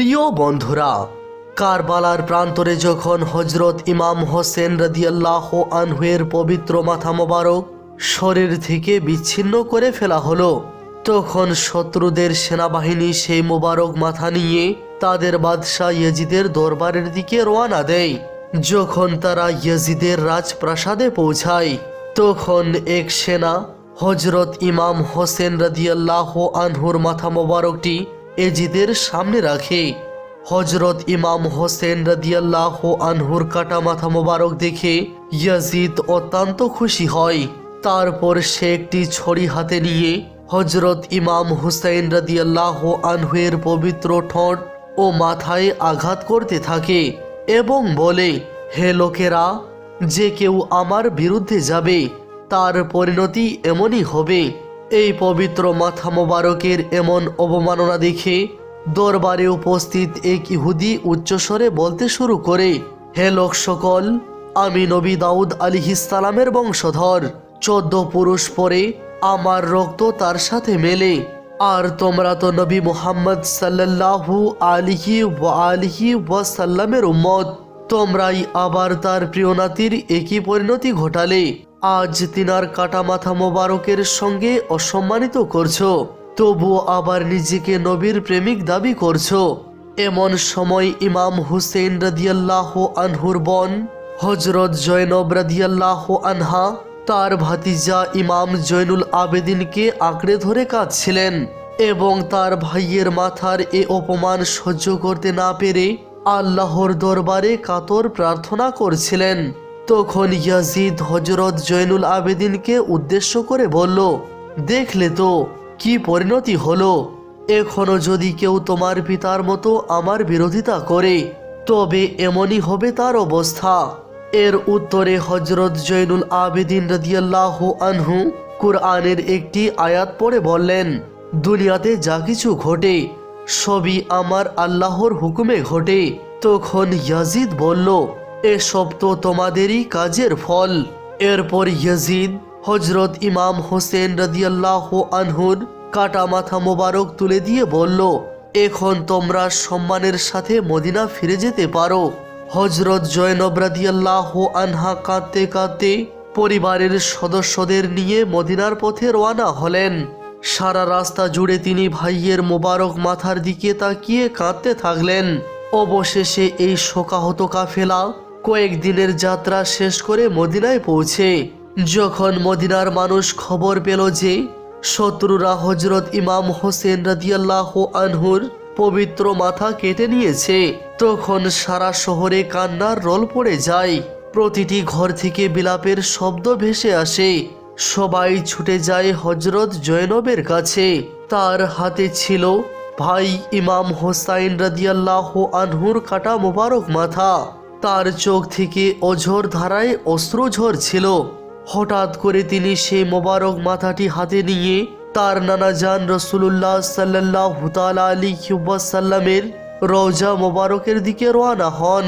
প্রিয় বন্ধুরা, কারবালার প্রান্তরে যখন হজরত ইমাম হোসেন রদিয়াল্লাহ আনহুয়ের পবিত্র মাথা মোবারক শরীর থেকে বিচ্ছিন্ন করে ফেলা হলো, তখন শত্রুদের সেনাবাহিনী সেই মোবারক মাথা নিয়ে তাদের বাদশাহ ইয়েজিদের দরবারের দিকে রওনা দেয়। যখন তারা ইয়েজিদের রাজপ্রাসাদে পৌঁছায়, তখন এক সেনা হজরত ইমাম হোসেন রদিয়াল্লাহ আনহুর মাথা মোবারকটি এজিদের সামনে রাখে। হজরত ইমাম হোসেন রদিয়াল্লাহ আনহুর কাটা মাথা মোবারক দেখে ইয়াজিদ অত্যন্ত খুশি হয়। তারপর সে একটি ছড়ি হাতে নিয়ে হজরত ইমাম হুসাইন রদিয়াল্লাহ আনহুয়ের পবিত্র ঠোঁট ও মাথায় আঘাত করতে থাকে এবং বলে, হে লোকেরা, যে কেউ আমার বিরুদ্ধে যাবে, তার পরিণতি এমনই হবে। এই পবিত্র মাথা মোবারকের এমন অবমাননা দেখে দরবারে উপস্থিত এক ইহুদি উচ্চস্বরে বলতে শুরু করে, হে লোক সকল, আমি নবী দাউদ আলিহিসালামের বংশধর। চোদ্দ পুরুষ পরে আমার রক্ত তার সাথে মেলে। আর তোমরা তো নবী মুহাম্মদ সাল্লাল্লাহু আলিহি আলিহি ওয়াসাল্লামের উম্মত। তোমরাই আবার তার প্রিয় নাতির একই পরিণতি ঘটালে। আজ তিনার কাটা মাথা মোবারকের সঙ্গে অসম্মানিত করছ। তবু আবার নিজেকে নবীর প্রেমিক দাবি করছ। এমন সময় ইমাম হুসেন রাদিয়াল্লাহ আনহুর বোন হজরত জৈনব রাদিয়াল্লাহ আনহা, তার ভাতিজা ইমাম জৈনুল আবেদিনকে আঁকড়ে ধরে কাঁদছিলেন এবং তার ভাইয়ের মাথার এ অপমান সহ্য করতে না পেরে আল্লাহর দরবারে কাতর প্রার্থনা করছিলেন। তখন ইয়াজিদ হজরত জয়নুল আবেদিনকে উদ্দেশ্য করে বলল, দেখলে তো কি পরিণতি হলো। এখনও যদি কেউ তোমার পিতার মতো আমার বিরোধিতা করে, তবে এমনই হবে তার অবস্থা। এর উত্তরে হজরত জৈনুল আবেদিন রদিয়াল্লাহ আনহু কুরআনের একটি আয়াত পড়ে বললেন, দুনিয়াতে যা কিছু ঘটে, সবই আমার আল্লাহর হুকুমে ঘটে। তখন ইয়াজিদ বলল এসব তো তোমাদেরই কাজের ফল। এরপর ইয়াজিদ হজরত ইমাম হোসেন রদিয়াল্লাহ আনহুর কাটা মাথা মোবারক তুলে দিয়ে বলল, এখন তোমরা সম্মানের সাথে মদিনা ফিরে যেতে পারো। হজরত জয়নব রাদিয়াল্লাহ আনহা কাঁদতে কাঁদতে পরিবারের সদস্যদের নিয়ে মদিনার পথে রওনা হলেন। সারা রাস্তা জুড়ে তিনি ভাইয়ের মোবারক মাথার দিকে তাকিয়ে কাঁদতে থাকলেন। অবশেষে এই শোকাহত কাফেলা কয়েকদিনের যাত্রা শেষ করে মদিনায় পৌঁছে। যখন মদিনার মানুষ খবর পেল যে শত্রুরা হজরত ইমাম হোসেন রাদিয়াল্লাহ আনহুর পবিত্র মাথা কেটে নিয়েছে, তখন সারা শহরে কান্নার রোল পড়ে যায়। প্রতিটি ঘর থেকে বিলাপের শব্দ ভেসে আসে। সবাই ছুটে যায় হজরত জয়নবের কাছে। তার হাতে ছিল ভাই ইমাম হোসাইন রাদিয়াল্লাহ আনহুর কাটা মোবারক মাথা। তার চোখ থেকে অঝোর ধারায় অশ্রু ঝরছিল হঠাৎ করে তিনি সেই মোবারক মাথাটি হাতে নিয়ে তার নানা জান রসুল্লাহ সাল্লাহ আলী সাল্লামের রওজা মোবারকের দিকে রওনা হন।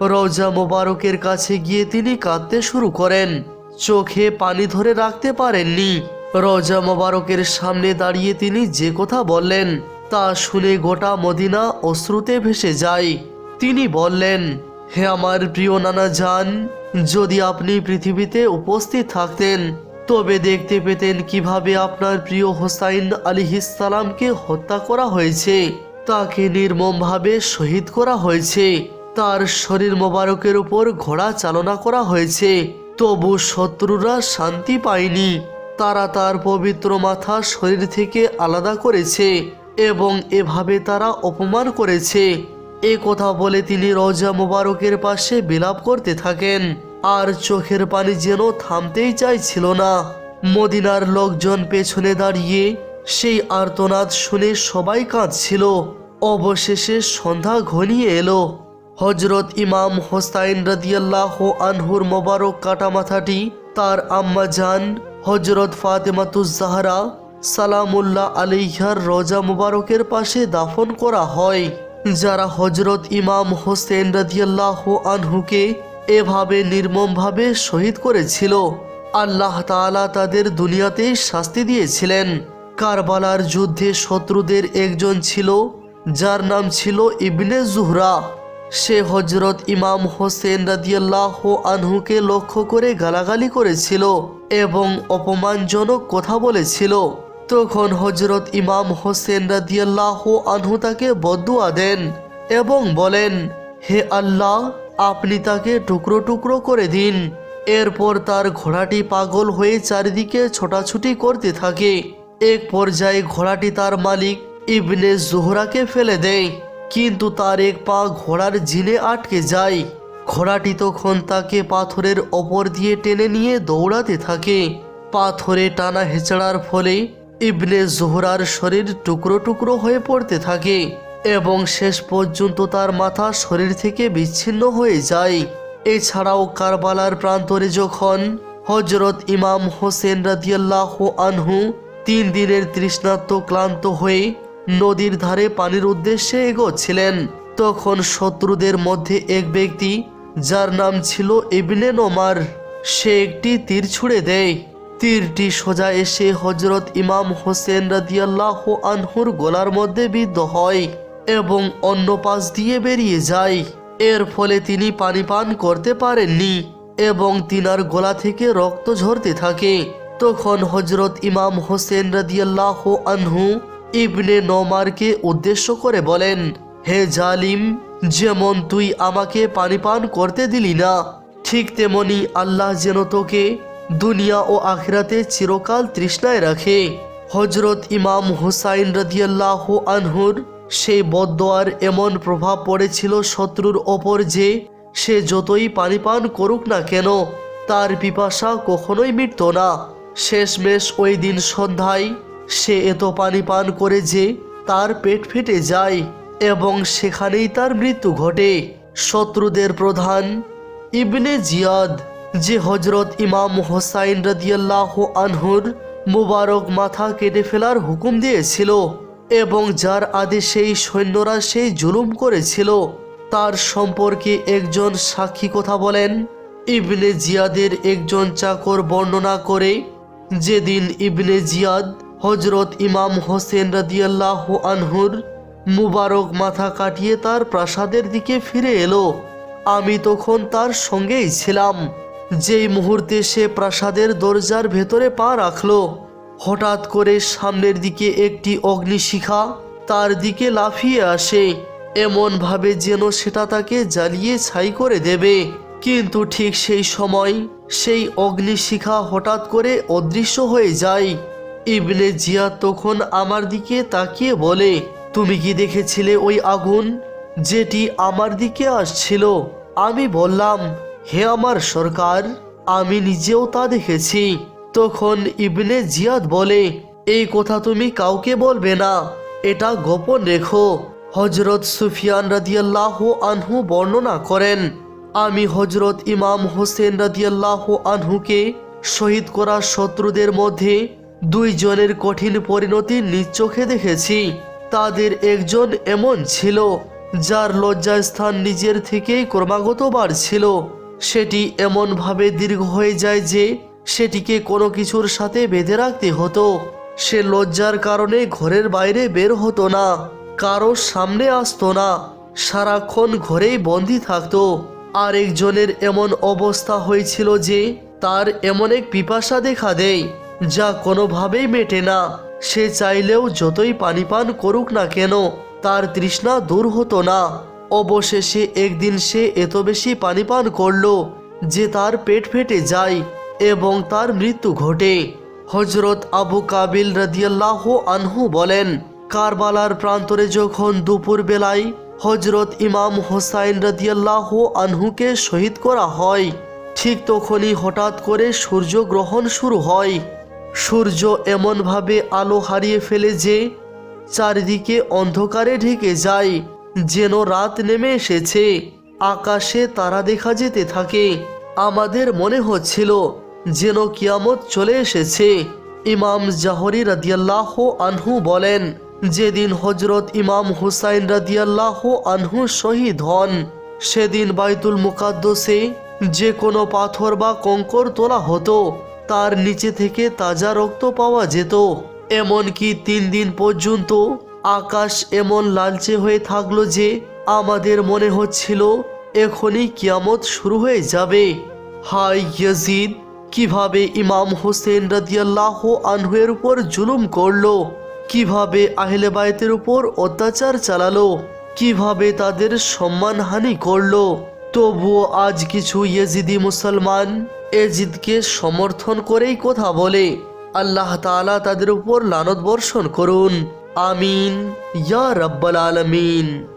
রওজা মোবারকের কাছে গিয়ে তিনি কাঁদতে শুরু করেন। চোখে পানি ধরে রাখতে পারেননি। রওজা মোবারকের সামনে দাঁড়িয়ে তিনি যে কথা বললেন, তা শুনে গোটা মদিনা অশ্রুতে ভেসে যায়। তিনি বললেন হে আমার প্রিয় নানা যান যদি আপনি পৃথিবীতে উপস্থিত থাকতেন, তবে দেখতে পেতেন কীভাবে আপনার প্রিয় হোসাইন আলী আলিহিসালামকে হত্যা করা হয়েছে, তাকে নির্মমভাবে শহীদ করা হয়েছে, তার শরীর মোবারকের উপর ঘোড়া চালনা করা হয়েছে, তবু শত্রুরা শান্তি পায়নি, তারা তার পবিত্র মাথা শরীর থেকে আলাদা করেছে এবং এভাবে তারা অপমান করেছে। এ কথা বলে তিনি রওজা মোবারকের পাশে বিলাপ করতে থাকেন। আর চোখের পানি যেন থামতেই চাইছিল না। মদিনার লোকজন পেছনে দাঁড়িয়ে সেই আর্তনাদ শুনে সবাই কাঁদছিল। অবশেষে সন্ধ্যা ঘনিয়ে এলো। হজরত ইমাম হোসাইন রাদিয়াল্লাহ আনহুর মোবারক কাটা মাথাটি তার আম্মা জান হজরত ফাতেমাতুজ জাহরা সালামুল্লাহ আলিহার রোজা মুবারকের পাশে দাফন করা হয়। যারা হজরত ইমাম হোসেন রাদিয়াল্লাহ আনহুকে এভাবে নির্মমভাবে শহীদ করেছিল, আল্লাহ তাআলা তাদের দুনিয়াতেই শাস্তি দিয়েছিলেন। কারবালার যুদ্ধে শত্রুদের একজন ছিল, যার নাম ছিল ইবনে জুহরা। সে হজরত ইমাম হোসেন রাদিয়াল্লাহ আনহুকে লক্ষ্য করে গালাগালি করেছিল এবং অপমানজনক কথা বলেছিল। তখন হজরত ইমাম হোসেন রাদিয়াল্লাহ আনহু তাকে বদুয়া দেন এবং বলেন, হে আল্লাহ, আপনি তাকে টুকরো টুকরো করে দিন। এরপর তার ঘোড়াটি পাগল হয়ে চারিদিকে ছোটাছুটি করতে থাকে। এক পর্যায়ে ঘোড়াটি তার মালিক ইবনে জোহরাকে ফেলে দেয়। কিন্তু তার এক পা ঘোড়ার জিনে আটকে যায়। ঘোড়াটি তখন তাকে পাথরের ওপর দিয়ে টেনে নিয়ে দৌড়াতে থাকে। পাথরে টানা হেঁচড়ার ফলে ইবনে জোহরার শরীর টুকরো টুকরো হয়ে পড়তে থাকে এবং শেষ পর্যন্ত তার মাথা শরীর থেকে বিচ্ছিন্ন হয়ে যায়। এছাড়াও কারবালার প্রান্তরে যখন হজরত ইমাম হোসেন রাদিয়াল্লাহ আনহু তিন দিনের তৃষ্ণার্ত ক্লান্ত হয়ে নদীর ধারে পানির উদ্দেশ্যে এগোচ্ছিলেন, তখন শত্রুদের মধ্যে এক ব্যক্তি, যার নাম ছিল ইবনে নোমার, সে একটি তীর ছুঁড়ে দেয়। তীরটি সোজা এসে হজরত ইমাম হোসেন রাদিয়াল্লাহ আনহুর গলার মধ্যে বিদ্ধ হয় এবং অন্য পাশ দিয়ে বেরিয়ে যায়। এর ফলে তিনি পানি পান করতে পারেননি এবং তিনার গলা থেকে রক্ত ঝরতে থাকে। তখন হজরত ইমাম হোসেন রাদিয়াল্লাহ আনহু ইবনে নমারকে উদ্দেশ্য করে বলেন, হে জালিম, যেমন তুই আমাকে পানি পান করতে দিলি না, ঠিক তেমনি আল্লাহ যেন তোকে দুনিয়া ও আখিরাতে চিরকাল তৃষ্ণায় রাখে। হজরত ইমাম হুসাইন রাদিয়াল্লাহ আনহুর সেই বদোয়ার এমন প্রভাব পড়েছিল শত্রুর ওপর যে সে যতই পানি পান করুক না কেন, তার পিপাসা কখনোই মিটত না। শেষমেশ ওই দিন সন্ধ্যায় সে এত পানি পান করে যে তার পেট ফেটে যায় এবং সেখানেই তার মৃত্যু ঘটে। শত্রুদের প্রধান ইবনে জিয়াদ যে হজরত ইমাম হোসাইন রাদিয়াল্লাহ আনহুর মুবারক মাথা কেটে ফেলার হুকুম দিয়েছিল এবং যার আদেশেই সৈন্যরা সেই জুলুম করেছিল, তার সম্পর্কে একজন সাক্ষী কথা বলেন। ইবনে জিয়াদের একজন চাকর বর্ণনা করে, যেদিন ইবনে জিয়াদ হজরত ইমাম হোসেন রাদিয়াল্লাহ আনহুর মুবারক মাথা কাটিয়ে তার প্রাসাদের দিকে ফিরে এলো, আমি তখন তার সঙ্গেই ছিলাম। যেই মুহূর্তে সে প্রাসাদের দরজার ভেতরে পা রাখল, হঠাৎ করে সামনের দিকে একটি অগ্নিশিখা তার দিকে লাফিয়ে আসে, এমনভাবে যেন সেটা তাকে জ্বালিয়ে ছাই করে দেবে। কিন্তু ঠিক সেই সময় সেই অগ্নিশিখা হঠাৎ করে অদৃশ্য হয়ে যায়। ইবনে জিয়া তখন আমার দিকে তাকিয়ে বলে, তুমি কি দেখেছিলে ওই আগুন যেটি আমার দিকে আসছিল? আমি বললাম হে আমার সরকার, আমি নিজেও তা দেখেছি। তখন ইবনে জিয়াদ বলে, এই কথা তুমি কাউকে বলবে না, এটা গোপন রেখো। হজরত সুফিয়ান রাদিয়াল্লাহ আনহু বর্ণনা করেন, আমি হজরত ইমাম হোসেন রাদিয়াল্লাহ আনহুকে শহীদ করা শত্রুদের মধ্যে দুইজনের কঠিন পরিণতি নিজ চোখে দেখেছি। তাদের একজন এমন ছিল, যার লজ্জাস্থান নিজের থেকেই ক্রমাগত বাড়ছিল। সেটি এমনভাবে দীর্ঘ হয়ে যায় যে সেটিকে কোনো কিছুর সাথে বেঁধে রাখতে হতো। সে লজ্জার কারণে ঘরের বাইরে বের হতো না কারও সামনে আসতো না, সারাক্ষণ ঘরেই বন্দি থাকতো। আরেকজনের এমন অবস্থা হয়েছিল যে তার এমন এক পিপাসা দেখা দেয়, যা কোনোভাবেই মেটে না। সে চাইলেও যতই পানি পান করুক না কেন, তার তৃষ্ণা দূর হতো না। অবশেষে একদিন সে এত বেশি পানি পান করল যে তার পেট ফেটে যায় এবং তার মৃত্যু ঘটে। হজরত আবু কাবিল রাদিয়াল্লাহ আনহু বলেন, কারবালার প্রান্তরে যখন দুপুর বেলায় হজরত ইমাম হোসাইন রাদিয়াল্লাহ আনহুকে শহীদ করা হয়, ঠিক তখনই হঠাৎ করে সূর্যগ্রহণ শুরু হয়। সূর্য এমনভাবে আলো হারিয়ে ফেলে যে চারিদিকে অন্ধকারে ঢেকে যায়। যেন রাত নেমে এসেছে। আকাশে তারা দেখা যেতে থাকে। আমাদের মনে হচ্ছিল যেন কিয়ামত চলে এসেছে। ইমাম জাহরি রাদিয়াল্লাহ আনহু বলেন, যেদিন হজরত ইমাম হুসাইন রাদিয়াল্লাহ আনহু শহীদ হন, সেদিন বাইতুল মুকাদ্দসে যে কোনো পাথর বা কঙ্কর তোলা হতো, তার নিচে থেকে তাজা রক্ত পাওয়া যেত। এমনকি তিন দিন পর্যন্ত আকাশ এমন লালচে হয়ে থাকল যে আমাদের মনে হচ্ছিল এখনই কিয়ামত শুরু হয়ে যাবে। হাই ইয়াজিদ, কীভাবে ইমাম হোসেন রাদিয়াল্লাহ আনহুয়ের উপর জুলুম করল? কীভাবে আহলে বায়তের উপর অত্যাচার চালালো? কীভাবে তাদের সম্মানহানি করল? তবুও আজ কিছু ইয়েজিদি মুসলমান এজিদকে সমর্থন করেই কথা বলে। আল্লাহ তাআলা তাদের উপর লানত বর্ষণ করুন। آمين. يا رب العالمين.